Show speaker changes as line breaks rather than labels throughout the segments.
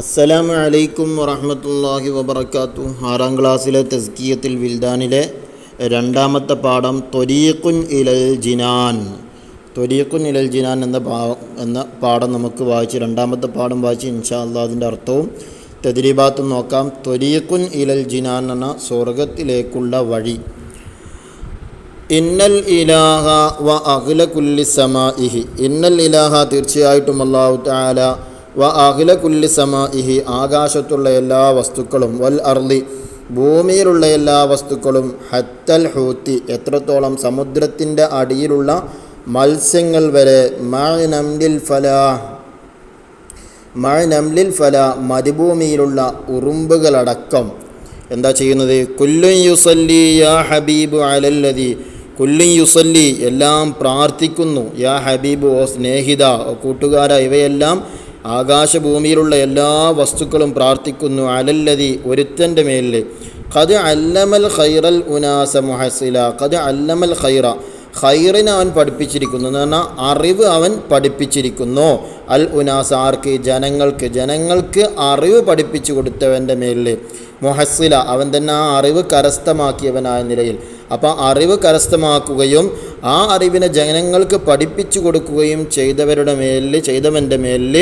അസ്സലാമു അലൈക്കും വറഹമത്തല്ലാഹി വബർക്കാത്തു ആറാം ക്ലാസ്സിലെ തസ്കിയത്തിൽ വിൽദാനിലെ രണ്ടാമത്തെ പാഠം തൊരീഖുൻ ഇലൽ ജിനാൻ. തൊരീഖുൻ ഇലൽ ജിനാൻ എന്ന എന്ന പാഠം നമുക്ക് വായിച്ച് രണ്ടാമത്തെ പാഠം വായിച്ച് ഇൻഷാ അല്ലാ അതിന്റെ അർത്ഥവും തദരീബാത്ത് നോക്കാം. തൊരീഖുൻ ഇലൽ ജിനാൻ എന്ന സ്വർഗത്തിലേക്കുള്ള വഴി. ഇന്നൽ ഇലാഹ വ അഖില കുല്ലി സമാഇഹി. ഇന്നൽ ഇലാഹ തീർച്ചയായിട്ടും അള്ളാഹു താല വ അഖില കുല്ലി സമാഇഹി ആകാശത്തുള്ള എല്ലാ വസ്തുക്കളും വൽ അർലി ഭൂമിയിലുള്ള എല്ലാ വസ്തുക്കളും ഹത്തൽ ഹൂത്തി എത്രത്തോളം സമുദ്രത്തിന്റെ അടിയിലുള്ള മത്സ്യങ്ങൾ വരെ മഴനംലിൽ ഫല മഴനംലിൽ മഴ നംലിൽ ഫല മരുഭൂമിയിലുള്ള ഉറുമ്പുകളടക്കം. എന്താ ചെയ്യുന്നത്? കുല്ലുൻ യുസല്ലി യാ ഹബീബ് അലല്ലതി കുല്ലുൻ യുസല്ലി എല്ലാം പ്രാർത്ഥിക്കുന്നു. യാ ഹബീബ് ഓ സ്നേഹിത കൂട്ടുകാര ഇവയെല്ലാം ആകാശഭൂമിയിലുള്ള എല്ലാ വസ്തുക്കളും പ്രാർത്ഥിക്കുന്നു. അലല്ലതി ഒരുത്തന്റെ മേലിൽ. കത് അല്ലമൽ ഖൈറൽ ഉനാസ മുഹസില കത് അല്ലമൽ ഖൈറ. ഖൈറിനെ അവൻ പഠിപ്പിച്ചിരിക്കുന്നു. എന്ന് പറഞ്ഞാൽ അറിവ് അവൻ പഠിപ്പിച്ചിരിക്കുന്നു. അൽ ഉനാസ് ആർക്ക്? ജനങ്ങൾക്ക്. ജനങ്ങൾക്ക് അറിവ് പഠിപ്പിച്ചു കൊടുത്തവന്റെ മേലിൽ. മുഹസ്സില അവൻ തന്നെ ആ അറിവ് കരസ്ഥമാക്കിയവനായ നിലയിൽ. അപ്പോൾ അറിവ് കരസ്ഥമാക്കുകയും ആ അറിവിനെ ജനങ്ങൾക്ക് പഠിപ്പിച്ചു കൊടുക്കുകയും ചെയ്തവരുടെ മേലിൽ ചെയ്തവന്റെ മേലിൽ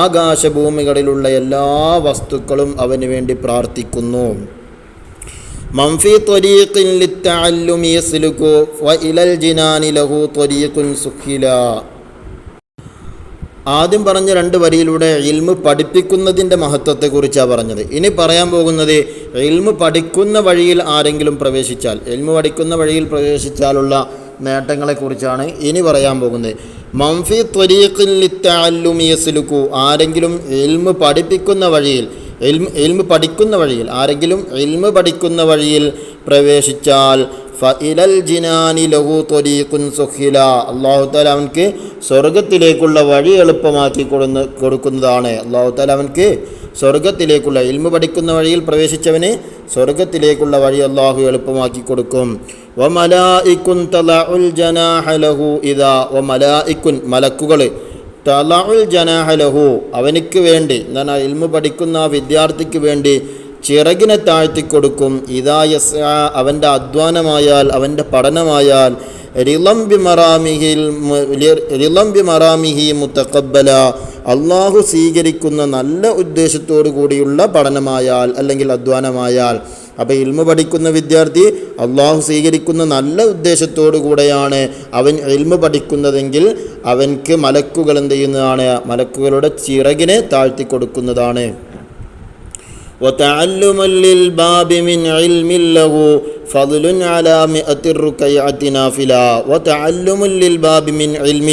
ആകാശഭൂമികളിലുള്ള എല്ലാ വസ്തുക്കളും അവന് വേണ്ടി പ്രാർത്ഥിക്കുന്നു. മംഫി ത്വരീഖിൻ ജിനാനി ലഹു ആദ്യം പറഞ്ഞ രണ്ട് വരിയിലൂടെ ഇൽമ് പഠിപ്പിക്കുന്നതിന്റെ മഹത്വത്തെക്കുറിച്ചാണ് പറഞ്ഞത്. ഇനി പറയാൻ പോകുന്നത് ഇൽമ് പഠിക്കുന്ന വഴിയിൽ ആരെങ്കിലും പ്രവേശിച്ചാൽ ഇൽമ് പഠിക്കുന്ന വഴിയിൽ പ്രവേശിച്ചാലുള്ള നേട്ടങ്ങളെക്കുറിച്ചാണ് ഇനി പറയാൻ പോകുന്നത്. മംഫി യസ്ലുകു ആരെങ്കിലും എൽമ് പഠിപ്പിക്കുന്ന വഴിയിൽ എൽമ് എൽമ് പഠിക്കുന്ന വഴിയിൽ ആരെങ്കിലും എൽമ് പഠിക്കുന്ന വഴിയിൽ പ്രവേശിച്ചാൽ ഫഇലൽ ജിനാനി ലഹു ത്വരീഖുൻ സുഖില. അള്ളാഹു താല അവൻക്ക് സ്വർഗത്തിലേക്കുള്ള വഴി എളുപ്പമാക്കി കൊടുന്ന് കൊടുക്കുന്നതാണ്. അള്ളാഹു താല അവൻക്ക് സ്വർഗത്തിലേക്കുള്ള ഇൽമു പഠിക്കുന്ന വഴിയിൽ പ്രവേശിച്ചവന് സ്വർഗത്തിലേക്കുള്ള വഴി അള്ളാഹു എളുപ്പമാക്കി കൊടുക്കും. വ തലാഉൽ തലഉൽ ജനാഹ ലഹു ഇദാ വ മലായിക്കുൻ മലക്കുകൾ തലഉൽ ജനാഹ ലഹു അവനിക്ക് വേണ്ടി എന്താണ് ഇൽമു പഠിക്കുന്ന ആ വിദ്യാർത്ഥിക്ക് വേണ്ടി ചിറകിനെ താഴ്ത്തിക്കൊടുക്കും ഇതാ യസ് അവന്റെ അധ്വാനമായാൽ അവന്റെ പഠനമായാൽ റിളംബി മറാമിഹിൽ റിളംബി മറാമിഹി മുത്തക്കബല അള്ളാഹു സ്വീകരിക്കുന്ന നല്ല ഉദ്ദേശത്തോടു കൂടിയുള്ള പഠനമായാൽ അല്ലെങ്കിൽ അധ്വാനമായാൽ അപ്പോൾ ഇൽമു പഠിക്കുന്ന വിദ്യാർത്ഥി അള്ളാഹു സ്വീകരിക്കുന്ന നല്ല ഉദ്ദേശത്തോടു കൂടെയാണ് അവൻ ഇൽമു പഠിക്കുന്നതെങ്കിൽ അവൻക്ക് മലക്കുകൾ എന്ത് ചെയ്യുന്നതാണ് മലക്കുകളുടെ ചിറകിനെ താഴ്ത്തി കൊടുക്കുന്നതാണ് وتعلما للباب من علم له فضل على مئة الركيعة نافلة وتعلم للباب من علم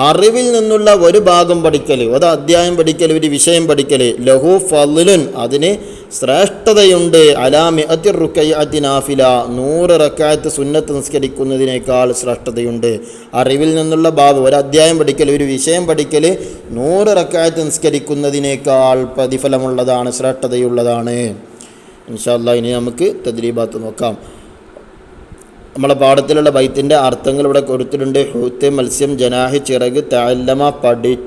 അറിവിൽ നിന്നുള്ള ഒരു ഭാഗം പഠിക്കൽ ഒരു അധ്യായം പഠിക്കൽ ഒരു വിഷയം പഠിക്കൽ ലഹു ഫലുൻ അതിന് ശ്രേഷ്ഠതയുണ്ട് അലാമി അതിർ റുക്കയ്യാത്തി നാഫില നൂറ് റക്കായത്ത് സുന്നത്ത് നിസ്കരിക്കുന്നതിനേക്കാൾ ശ്രേഷ്ഠതയുണ്ട് അറിവിൽ നിന്നുള്ള ഭാഗം ഒരു അധ്യായം പഠിക്കൽ ഒരു വിഷയം പഠിക്കൽ നൂറ് റക്കായത്ത് നിസ്കരിക്കുന്നതിനേക്കാൾ പ്രതിഫലമുള്ളതാണ് ശ്രേഷ്ഠതയുള്ളതാണ് ഇൻഷാല്ല ഇനി നമുക്ക് തദ്രീബാത്ത് നോക്കാം. നമ്മളെ പാഠത്തിലുള്ള ബൈത്തിന്റെ അർത്ഥങ്ങൾ ഇവിടെ കൊടുത്തിട്ടുണ്ട്. ഹൂത്ത് മത്സ്യം ജനാഹി ചിറക് താല്ലമ പഠി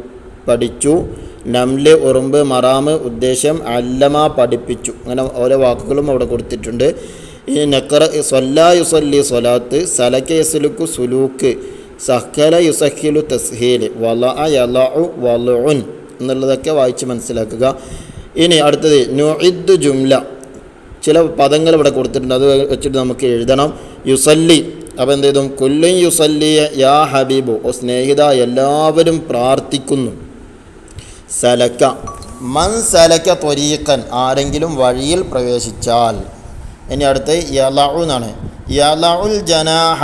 പഠിച്ചു. നംൽ ഉറുമ്പ് മറാമ് ഉദ്ദേശം അല്ലമ പഠിപ്പിച്ചു. അങ്ങനെ ഓരോ വാക്കുകളും അവിടെ കൊടുത്തിട്ടുണ്ട്. ഈ നക്കറ സൊല്ല യുസല്ലി സൊലാത്ത് സലക്ക യസുലുക്കു സുലൂക്ക് സഹല യുസഹിലു തസ്ഹീൽ വല അല വലുൻ എന്നുള്ളതൊക്കെ വായിച്ച് മനസ്സിലാക്കുക. ഇനി അടുത്തത് നുഇദ് ജുംല. ചില പദങ്ങൾ ഇവിടെ കൊടുത്തിട്ടുണ്ട്. അത് വെച്ചിട്ട് നമുക്ക് എഴുതണം. യുസല്ലി. അപ്പോൾ എന്ത് ചെയ്തു? കൊല്ലും യുസല്ലി യാ ഹബീബു. ഓ സ്നേഹിത എല്ലാവരും പ്രാർത്ഥിക്കുന്നു. സലക്ക. മൻ സലക്ക ത്വരീക്കൻ ആരെങ്കിലും വഴിയിൽ പ്രവേശിച്ചാൽ. ഇനി അടുത്ത് യലഉ എന്നാണ്. യലഉൽ ജനാഹ.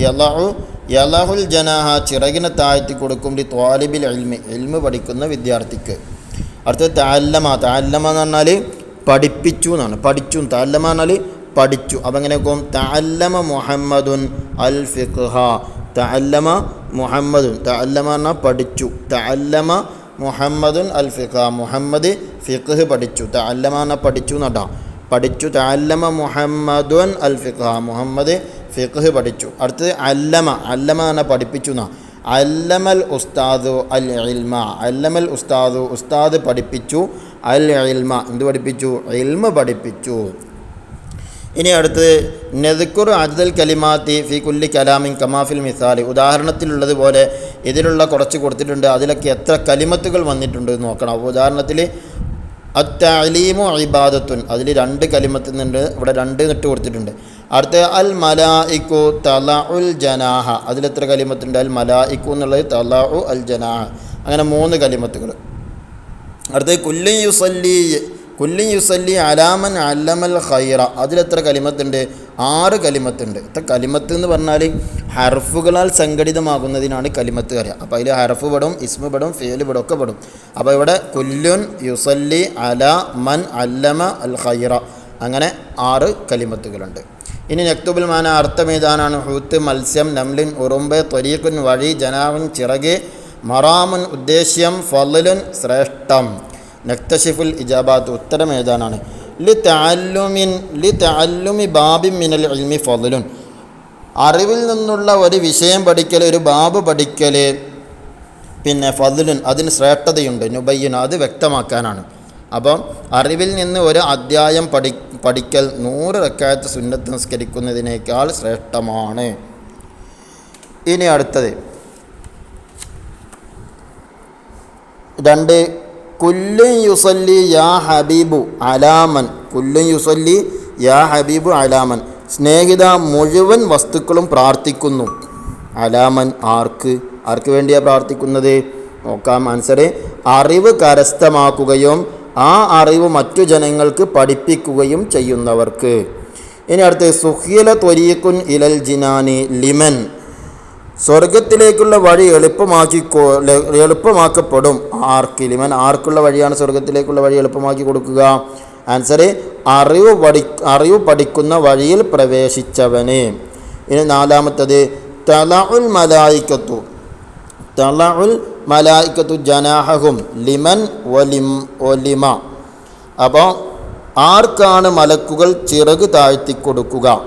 യലഉ. യലഹുൽ ജനാഹ ചിറകിനെ താഴ്ത്തി കൊടുക്കും ഡി ത്വാലിബിൽ എൽമി എൽമ് പഠിക്കുന്ന വിദ്യാർത്ഥിക്ക്. അടുത്ത് താല്ലമ താല്ലമ എന്ന് പറഞ്ഞാൽ പഠിപ്പിച്ചു എന്നാണ്. പഠിച്ചു താല്ലമ എന്നാൽ പഠിച്ചു. അപ്പം എങ്ങനെ നോക്കും? താല്ലമ മുഹമ്മദുൻ അൽ ഫിഖ താല്ലമ മുഹമ്മദുൻ. താല്ലമ എന്നാൽ പഠിച്ചു. താല്ലമ മുഹമ്മദുൻ അൽ ഫിഖ മുഹമ്മദ് ഫിഖ് പഠിച്ചു. താല്ലമ എന്നാൽ പഠിച്ചു എന്നാട്ടാ പഠിച്ചു താല്ലമ മുഹമ്മദുൻ അൽ ഫിഖ മുഹമ്മദ് ഫിഖ് പഠിച്ചു. അടുത്തത് അല്ലമ. അല്ലമ എന്നാൽ പഠിപ്പിച്ചു എന്നാ. അല്ലമൽ ഉസ്താദു അൽ ഇൽമ. അല്ലമൽ ഉസ്താദു. ഉസ്താദ് പഠിപ്പിച്ചു. അൽ ഇൽമ. എന്ത് പഠിപ്പിച്ചു? ഇൽമ പഠിപ്പിച്ചു. ഇനി അടുത്ത് നെതുക്കുർ അജ്ദൽ കലിമാത്തി ഫി കുല്ലി കലാമിൻ കമാഫിൽ മിസാലി. ഉദാഹരണത്തിലുള്ളതുപോലെ ഇതിലുള്ള കുറച്ച് കൊടുത്തിട്ടുണ്ട്. അതിലൊക്കെ എത്ര കലിമത്തുകൾ വന്നിട്ടുണ്ട് എന്ന് നോക്കണം. ഉദാഹരണത്തിൽ അത്തലീമു ഇബാദത്തുൻ. അതിൽ രണ്ട് കലിമത്തുന്നുണ്ട്. ഇവിടെ രണ്ട് ഇട്ട് കൊടുത്തിട്ടുണ്ട്. അടുത്ത അൽ മലായിക്കു തലഉൽ ജനാഹ. അതിലെത്ര കലിമത്തുണ്ട്? അൽ മലായിക്കു എന്നുള്ളത് തല അൽ ജനാഹ. അങ്ങനെ മൂന്ന് കലിമത്തുകൾ. അടുത്തത് കുല്ലിൻ യുസല്ലി കുല്ലിൻ യുസല്ലി അലാമൻ അല്ലമൽ ഖൈറ. അതിലെത്ര കലിമത്തുണ്ട്? ആറ് കലിമത്തുണ്ട്. ഇത്ര കലിമത്ത് എന്ന് പറഞ്ഞാൽ ഹർഫുകളാൽ സംഘടിതമാകുന്നതിനാണ് കലിമത്ത് അറിയുക അപ്പോൾ അതിൽ ഹർഫ് പെടും ഇസ്മ പെടും ഫേൽ പെടും ഒക്കെ പെടും. അപ്പോൾ ഇവിടെ കുല്ലുൻ യുസല്ലി അല മൻ അല്ലമ അൽ ഖൈറ. അങ്ങനെ ആറ് കലിമത്തുകളുണ്ട്. ഇനി നക്തുബുൽ മാന അർത്ഥമേതാനാണ് ഹൂത്ത് മത്സ്യം നംലിൻ ഉറുമ്പ് ത്വരീഖുൻ വഴി ജനാവൻ ചിറക് മറാമുൻ ഉദ്ദേശ്യം ഫലുൻ ശ്രേഷ്ഠം. നക്തശിഫുൽ ഇജാബാത്ത് ഉത്തരം ഏതാനാണ്? ലി താലുമിൻ ലി താലുമി ബാബി മിനൽ ഇൽമി ഫലുൻ അറിവിൽ നിന്നുള്ള ഒരു വിഷയം പഠിക്കൽ ഒരു ബാബ് പഠിക്കൽ പിന്നെ ഫലുൻ അതിന് ശ്രേഷ്ഠതയുണ്ട്. നുബയ്യുന അത് വ്യക്തമാക്കാനാണ്. അപ്പം അറിവിൽ നിന്ന് ഒരു അധ്യായം പഠി പഠിക്കൽ നൂറ് റക്കായത്ത് സുന്നത്ത് നിസ്കരിക്കുന്നതിനേക്കാൾ ശ്രേഷ്ഠമാണ്. ഇനി അടുത്തത്. രണ്ട് കുല്ലും യുസല്ലി യാ ഹബീബു അലാമൻ. കുല്ലും യുസല്ലി യാ ഹബീബു അലാമൻ. സ്നേഹിത മുഴുവൻ വസ്തുക്കളും പ്രാർത്ഥിക്കുന്നു. അലാമൻ ആർക്ക്? ആർക്ക് വേണ്ടിയാണ് പ്രാർത്ഥിക്കുന്നത്? നോക്കാം ആൻസർ അറിവ് കരസ്ഥമാക്കുകയും ആ അറിവ് മറ്റു ജനങ്ങൾക്ക് പഠിപ്പിക്കുകയും ചെയ്യുന്നവർക്ക്. ഇനി അടുത്ത് സുഹിയല ത്വരീക്കുൻ ഇലൽ ജിനാനി ലിമൻ. സ്വർഗത്തിലേക്കുള്ള വഴി എളുപ്പമാക്കി എളുപ്പമാക്കപ്പെടും. ആർക്ക് ലിമൻ ആർക്കുള്ള വഴിയാണ് സ്വർഗത്തിലേക്കുള്ള വഴി എളുപ്പമാക്കി കൊടുക്കുക. ആൻസർ അറിവ് പഠി അറിവ് പഠിക്കുന്ന വഴിയിൽ പ്രവേശിച്ചവന്. ഇനി നാലാമത്തത് തല ഉൽ മലായിക്കത്തു. തല ഉൽ മലായിക്കത്തു ജനാഹും ലിമൻ ഒലിം ഒലിമ. അപ്പോൾ ആർക്കാണ് മലക്കുകൾ ചിറക് താഴ്ത്തി കൊടുക്കുക?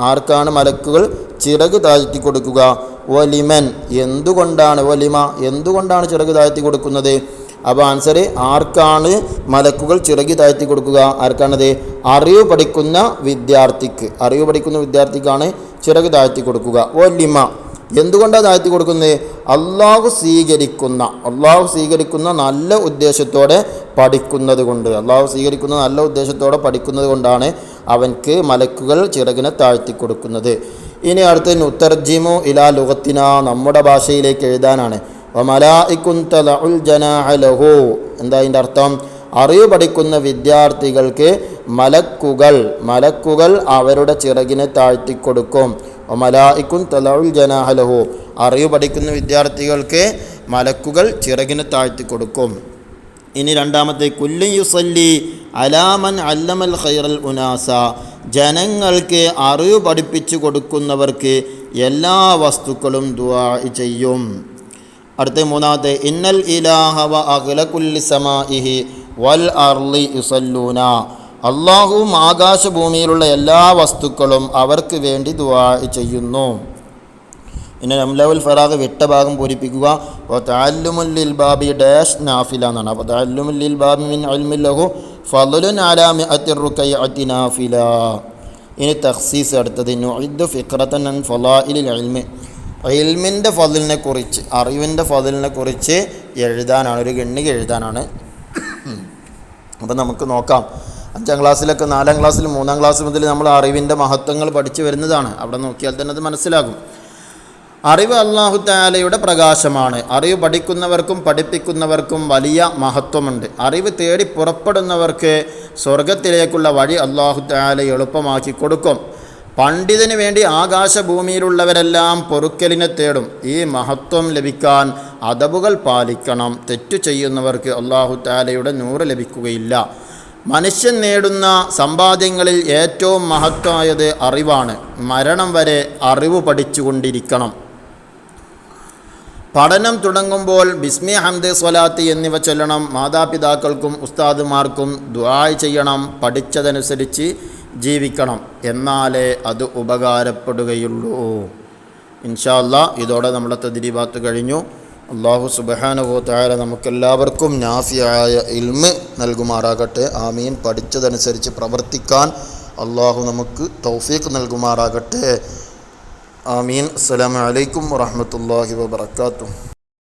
ആർക്കാണ് മലക്കുകൾ ചിറക് താഴ്ത്തി കൊടുക്കുക? ഒലിമൻ എന്തുകൊണ്ടാണ് ഒലിമ എന്തുകൊണ്ടാണ് ചിറക് താഴ്ത്തി കൊടുക്കുന്നത്? അപ്പോൾ ആൻസർ ആർക്കാണ് മലക്കുകൾ ചിറകി താഴ്ത്തി കൊടുക്കുക? ആർക്കാണത്? അറിവ് പഠിക്കുന്ന വിദ്യാർത്ഥിക്ക്. അറിവ് പഠിക്കുന്ന വിദ്യാർത്ഥിക്കാണ് ചിറക് താഴ്ത്തി കൊടുക്കുക. ഒലിമ എന്തുകൊണ്ടാണ് താഴ്ത്തി കൊടുക്കുന്നത്? അള്ളാഹു സ്വീകരിക്കുന്ന അള്ളാഹു സ്വീകരിക്കുന്ന നല്ല ഉദ്ദേശത്തോടെ പഠിക്കുന്നത് കൊണ്ട്. അള്ളാഹു സ്വീകരിക്കുന്ന നല്ല ഉദ്ദേശത്തോടെ പഠിക്കുന്നത് കൊണ്ടാണ് അവൻക്ക് മലക്കുകൾ ചിറകിനെ താഴ്ത്തി കൊടുക്കുന്നത്. ഇനി അടുത്ത നുത്തർജിമു ഇലാ ലുഗത്തിന നമ്മുടെ ഭാഷയിലേക്ക് എഴുതാനാണ്. ലഹു. എന്താ അതിന്റെ അർത്ഥം? അറിവ് പഠിക്കുന്ന വിദ്യാർത്ഥികൾക്ക് മലക്കുകൾ മലക്കുകൾ അവരുടെ ചിറകിനെ താഴ്ത്തിക്കൊടുക്കും. ഒമലായിക്കും തലഉൽ ജനാഹ ലഹു. അറിവ് പഠിക്കുന്ന വിദ്യാർത്ഥികൾക്ക് മലക്കുകൾ ചിറകിനെ താഴ്ത്തിക്കൊടുക്കും. ഇനി രണ്ടാമത്തെ കുല്ലി യുസല്ലി അലാമൻ അല്ലമൽ ഖൈറൽ ഉനാസ. ജനങ്ങൾക്ക് അറിവ് പഠിപ്പിച്ചു കൊടുക്കുന്നവർക്ക് എല്ലാ വസ്തുക്കളും ദുവാ ചെയ്യും. അടുത്ത മൂന്നാമത്തെ ഇന്നൽ ഇലാഹവ വ അഖ്ലകുല്ലി സമാഇഹി വൽ അർലി ഇസല്ലൂന അള്ളാഹുവും ആകാശഭൂമിയിലുള്ള എല്ലാ വസ്തുക്കളും അവർക്ക് വേണ്ടി ദുവാ ചെയ്യുന്നു. പിന്നെ റംലവുൽ ഫറാഖ് വിട്ട ഭാഗം പൂരിപ്പിക്കുക. അപ്പോൾ താല്ലുമുല്ലിൽ ബാബി ഡാഷ് നാഫില എന്നാണ്. അപ്പോൾ താല്ലുമുല്ലിൽ ബാബി മിൻ അൽമില്ലഹു ഫലുൻ അലാമി അത്തിർ അത്തി നാഫില. ഇനി തഖ്സീസ് അടുത്തത് നുഇദ്ദു ഫിക്രത്തൻ അൻ ഫലാഇലിൽ ഇൽമി. ഇൽമിന്റെ ഫതിലിനെ കുറിച്ച് അറിവിന്റെ ഫതിലിനെ കുറിച്ച് എഴുതാനാണ് ഒരു ഗണ്ണിക എഴുതാനാണ്. അപ്പം നമുക്ക് നോക്കാം. അഞ്ചാം ക്ലാസ്സിലൊക്കെ നാലാം ക്ലാസ്സിൽ മൂന്നാം ക്ലാസ് മുതൽ നമ്മൾ അറിവിന്റെ മഹത്വങ്ങൾ പഠിച്ചു വരുന്നതാണ്. അവിടെ നോക്കിയാൽ തന്നെ അത് മനസ്സിലാകും. അറിവ് അള്ളാഹു താലയുടെ പ്രകാശമാണ്. അറിവ് പഠിക്കുന്നവർക്കും പഠിപ്പിക്കുന്നവർക്കും വലിയ മഹത്വമുണ്ട്. അറിവ് തേടി പുറപ്പെടുന്നവർക്ക് സ്വർഗത്തിലേക്കുള്ള വഴി അള്ളാഹു താല എളുപ്പമാക്കി കൊടുക്കും. പണ്ഡിതന് വേണ്ടി ആകാശഭൂമിയിലുള്ളവരെല്ലാം പൊറുക്കലിനെ തേടും. ഈ മഹത്വം ലഭിക്കാൻ അതവുകൾ പാലിക്കണം. തെറ്റു ചെയ്യുന്നവർക്ക് അള്ളാഹു താലയുടെ നൂറ് ലഭിക്കുകയില്ല. മനുഷ്യൻ നേടുന്ന സമ്പാദ്യങ്ങളിൽ ഏറ്റവും മഹത്വമായത് അറിവാണ്. മരണം വരെ അറിവ് പഠിച്ചുകൊണ്ടിരിക്കണം. പഠനം തുടങ്ങുമ്പോൾ ബിസ്മി ഹംദ് സ്വലാത്ത് എന്നിവ ചൊല്ലണം. മാതാപിതാക്കൾക്കും ഉസ്താദുമാർക്കും ദുആയ് ചെയ്യണം. പഠിച്ചതനുസരിച്ച് ജീവിക്കണം. എന്നാലേ അത് ഉപകാരപ്പെടുകയുള്ളൂ. ഇൻഷാല്ല ഇതോടെ നമ്മുടെ തദ്രീബാത്ത് കഴിഞ്ഞു. അള്ളാഹു സുബഹാനുഭവ താര നമുക്കെല്ലാവർക്കും നാഫിയായ ഇൽമ് നൽകുമാറാകട്ടെ. ആമീൻ. പഠിച്ചതനുസരിച്ച് പ്രവർത്തിക്കാൻ അള്ളാഹു നമുക്ക് തൗഫീഖ് നൽകുമാറാകട്ടെ. ആമീൻ. അസ്സലാമു അലൈക്കും വറഹ്മത്തുള്ളാഹി വബറകാതുഹു.